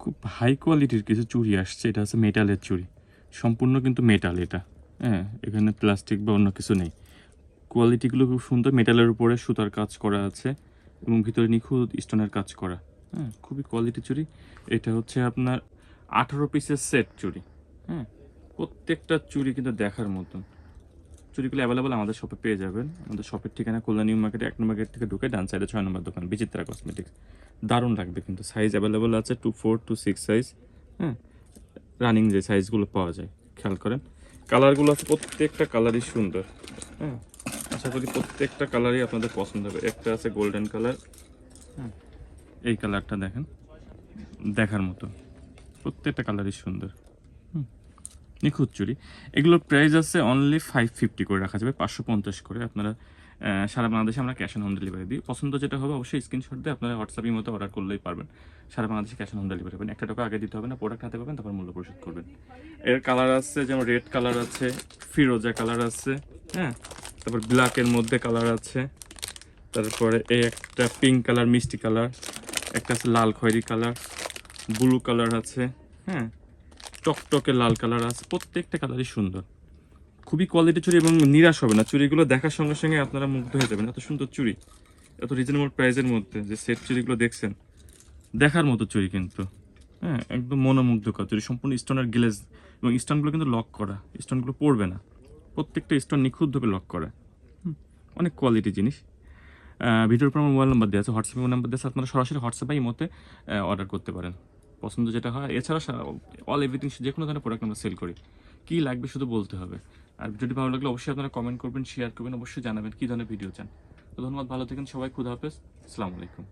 খুব হাই কোয়ালিটির কিছু চুড়ি আসছে, এটা হচ্ছে মেটালের চুড়ি। সম্পূর্ণ কিন্তু মেটাল এটা। হ্যাঁ এখানে প্লাস্টিক বা অন্য কিছু নেই। কোয়ালিটিগুলো খুব সুন্দর মেটালের উপরে সুতার কাজ করা আছে এবং ভিতরে নিখুঁত স্টোনের কাজ করা। হ্যাঁ খুবই কোয়ালিটি চুড়ি। এটা হচ্ছে আপনার আঠারো পিসের সেট চুড়ি। হ্যাঁ প্রত্যেকটা চুড়ি কিন্তু দেখার মতন। চুড়িগুলো অ্যাভেলেবল আমাদের শপে পেয়ে যাবেন। আমাদের শপের ঠিকানা কল্যাণ নিউ মার্কেট, এক নম্বর গেট থেকে ঢুকে ডান সাইডে ছয় নম্বর দোকান, বিচিত্রা কসমেটিক্স দারুণ লাগবে কিন্তু। সাইজ অ্যাভেলেবল আছে two four two six size হ্যাঁ? রানিং যে সাইজগুলো পাওয়া যায়, খেয়াল করেন। কালারগুলো আছে প্রত্যেকটা কালারই সুন্দর হ্যাঁ? আশা করি প্রত্যেকটা কালারই আপনাদের পছন্দ হবে। একটা আছে গোল্ডেন কালার হ্যাঁ? এই কালারটা দেখেন, দেখার মতো। প্রত্যেকটা কালারই সুন্দর। নিখুঁত চুরি। এগুলোর প্রাইস আছে অনলি ফাইভ ফিফটি করে রাখা যাবে, পাঁচশো পঞ্চাশ করে। আপনারা সারা বাংলাদেশে আমরা ক্যাশ অন হোম ডেলিভারি দিই। পছন্দ যেটা হবে অবশ্যই স্ক্রিনশট দিয়ে আপনারা হোয়াটসঅ্যাপের মতো অর্ডার করলেই পারবেন। সারা বাংলাদেশে ক্যাশ অন হোম ডেলিভারি পাবেন। একটা টাকা আগে দিতে হবে না প্রোডাক্ট হাতে পাবেন, তারপর মূল্য পরিশোধ করবেন। এর কালার আছে, যেমন রেড কালার আছে, ফিরোজা কালার আছে হ্যাঁ? তারপর ব্ল্যাকের মধ্যে কালার আছে। তারপরে এই একটা পিঙ্ক কালার মিষ্টি কালার একটা আছে লাল খয়েরি কালার ব্লু কালার আছে হ্যাঁ? টকটকে লাল কালার আছে, প্রত্যেকটা কালারই সুন্দর। খুবই কোয়ালিটি চুড়ি এবং নিরাশ হবে না। চুড়িগুলো দেখার সঙ্গে সঙ্গে আপনারা মুগ্ধ হয়ে যাবেন। এত সুন্দর চুড়ি, এত রিজনেবল প্রাইসের মধ্যে যে সেট চুড়িগুলো দেখছেন, দেখার মতো চুড়ি কিন্তু। হ্যাঁ একদম মনোমুগ্ধকর চুড়ি, সম্পূর্ণ স্টোনের গ্লেজ এবং স্টোনগুলো কিন্তু লক করা স্টোনগুলো পড়বে না। প্রত্যেকটা স্টোন নিখুঁতভাবে লক করা। অনেক কোয়ালিটি জিনিস। ভিডিওর আমার মোবাইল নাম্বার দেওয়া আছে হোয়াটসঅ্যাপে নাম্বার দেওয়া আছে, আপনারা সরাসরি হোয়াটসঅ্যাপে এই মতে অর্ডার করতে পারেন। পছন্দ যেটা হয়, এছাড়া অল এভরিথিং যে কোনো ধরনের প্রোডাক্ট আমরা সেল করি। কী লাগবে শুধু বলতে হবে। আর ভিডিওটি ভালো লাগলে অবশ্যই আপনারা কমেন্ট করবেন শেয়ার করবেন, অবশ্যই জানাবেন কী ধরনের ভিডিও চান। তো ধন্যবাদ, ভালো থাকেন সবাই, খুদা হাফেজ, আসসালামু আলাইকুম।